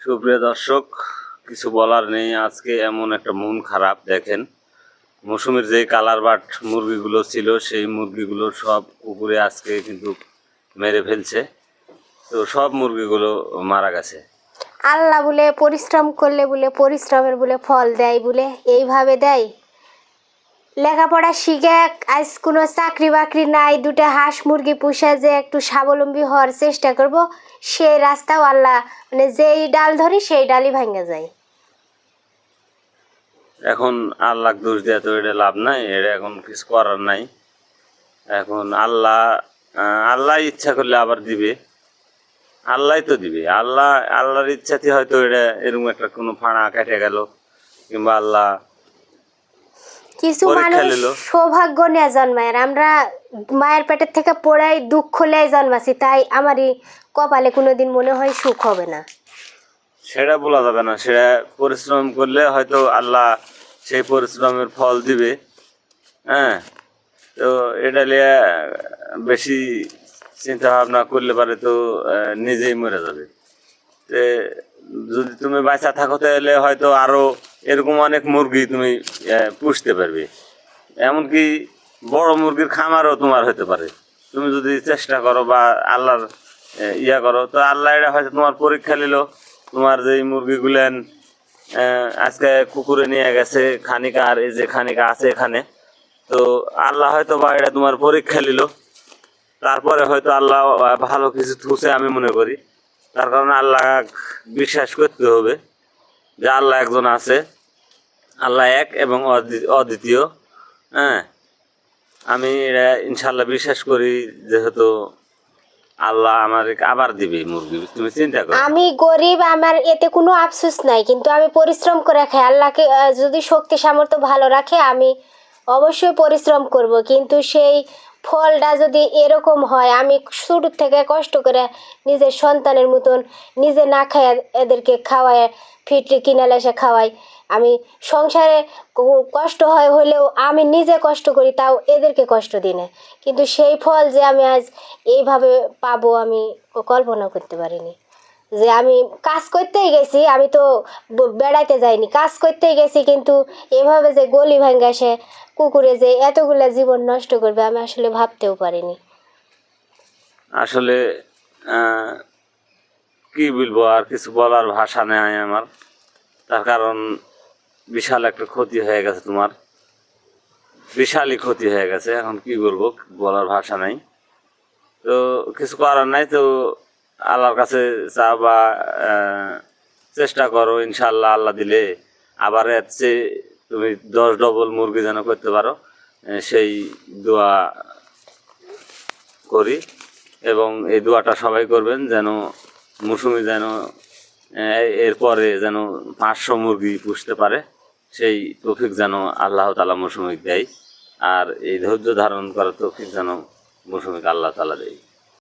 সুপ্রিয় দর্শক, কিছু বলার নেই। আজকে এমন একটা মন খারাপ, দেখেন। মৌসুমের যে কালার বাট মুরগিগুলো ছিল, সেই মুরগিগুলো সব উপরে আজকে কিন্তু মেরে ফেলছে। তো সব মুরগিগুলো মারা গেছে। আল্লাহ বলে পরিশ্রম করলে বলে পরিশ্রমের বলে ফল দেয় বলে, এইভাবে দেয়। লেখাপড়া শিখে আজ কোনো চাকরি বাকরি নাই দুটো হাঁস মুরগি পুষে যে একটু স্বাবলম্বী হওয়ার চেষ্টা করব সেই রাস্তাও আল্লাহ মানে যেই ডাল ধরি সেই ডালই ভাঙে যায়। এখন আল্লাহ দোষ দেওয়া তো এটা লাভ নাই, এটা এখন কিছু করার নাই। এখন আল্লাহ আল্লাহ ইচ্ছা করলে আবার দিবে। আল্লাহ তো দিবে। আল্লাহ, আল্লাহর ইচ্ছাতে হয়তো এটা এরকম একটা কোনো ফাঁড়া কেটে গেল, কিংবা আল্লাহ কিছু মানুষ সৌভাগ্য নিয়ে জন্মায় আমরা মায়ের পেটের থেকে পড়াই দুঃখ লেয় জন্মাছি তাই আমারই কপালে কোনোদিন মনে হয় সুখ হবে না। সেটা বলা যাবে না সেটা পরিশ্রম করলে হয়তো আল্লাহ সেই পরিশ্রমের ফল দিবে। হ্যাঁ তো এটা নিয়ে বেশি চিন্তা ভাবনা করলে পারে তো নিজেই মরে যাবে। যদি তুমি বাঁচা থাকো তাহলে হয়তো আরও এরকম অনেক মুরগি তুমি পুষতে পারবে। এমনকি বড় মুরগির খামারও তোমার হতে পারে। তুমি যদি চেষ্টা করো বা আল্লাহর ইয়া করো, তো আল্লাহ এটা হয়তো তোমার পরীক্ষা নিল। তোমার যে মুরগিগুলেন আজকে কুকুরে নিয়ে গেছে, খানিকা আর এই যে খানিকা আছে এখানে। তো আল্লাহ হয়তো বা এটা তোমার পরীক্ষা নিল। তারপরে হয়তো আল্লাহ ভালো কিছু থুছে আমি মনে করি। তার কারণে আল্লাহ বিশ্বাস করতে হবে যে আল্লাহ একজন আছে। আল্লাহ এক এবং অদ্বি- অদ্বিতীয় হ্যাঁ? আমি এটা ইনশাল্লাহ বিশ্বাস করি, যেহেতু আল্লাহ আমার আবার দিবে মুরগি, তুমি চিন্তা করো। আমি গরিব, আমার এতে কোনো আফসোস নাই, কিন্তু আমি পরিশ্রম করে খাই। আল্লাহকে যদি শক্তি সামর্থ্য ভালো রাখে, আমি অবশ্যই পরিশ্রম করব। কিন্তু সেই ফলটা যদি এরকম হয়, আমি শুরু থেকে কষ্ট করে নিজের সন্তানের মতন নিজে না খায় এদেরকে খাওয়াই ফিটরি কিনালে এসে খাওয়াই। আমি সংসারে কষ্ট হয় হলেও আমি নিজে কষ্ট করি, তাও এদেরকে কষ্ট দিই না। কিন্তু সেই ফল যে আমি আজ এইভাবে পাবো, আমি কল্পনা করতে পারিনি। যে আমি কাজ করতেই গেছি, আমি তো বেড়াইতে যাইনি। কাজ করতেই গেছি কিন্তু এভাবে যে গলি ভাঙ্গা সে কুকুরে যে এতগুলো জীবন নষ্ট করবে, আমি আসলে ভাবতেও পারিনি। আসলে কি বলব, আর কিছু বলার ভাষা নেই আমার। তার কারণ বিশাল একটা ক্ষতি হয়ে গেছে তোমার। বিশালই ক্ষতি হয়ে গেছে, এখন কি বলব, বলার ভাষা নাই। তো কিছু করার নাই, তো আল্লাহর কাছে চা বা চেষ্টা করো ইনশাল্লাহ আল্লাহ দিলে। আবার এর চেয়ে তুমি দশ ডবল মুরগি যেন করতে পারো সেই দোয়া করি। এবং এই দোয়াটা সবাই করবেন যেন মৌসুমি যেন এরপরে যেন পাঁচশো মুরগি পুষতে পারে, সেই তৌফিক যেন আল্লাহ তালা মৌসুমিক দেয়। আর এই ধৈর্য ধারণ করার তৌফিক যেন মৌসুমিক আল্লাহ তালা দেয়।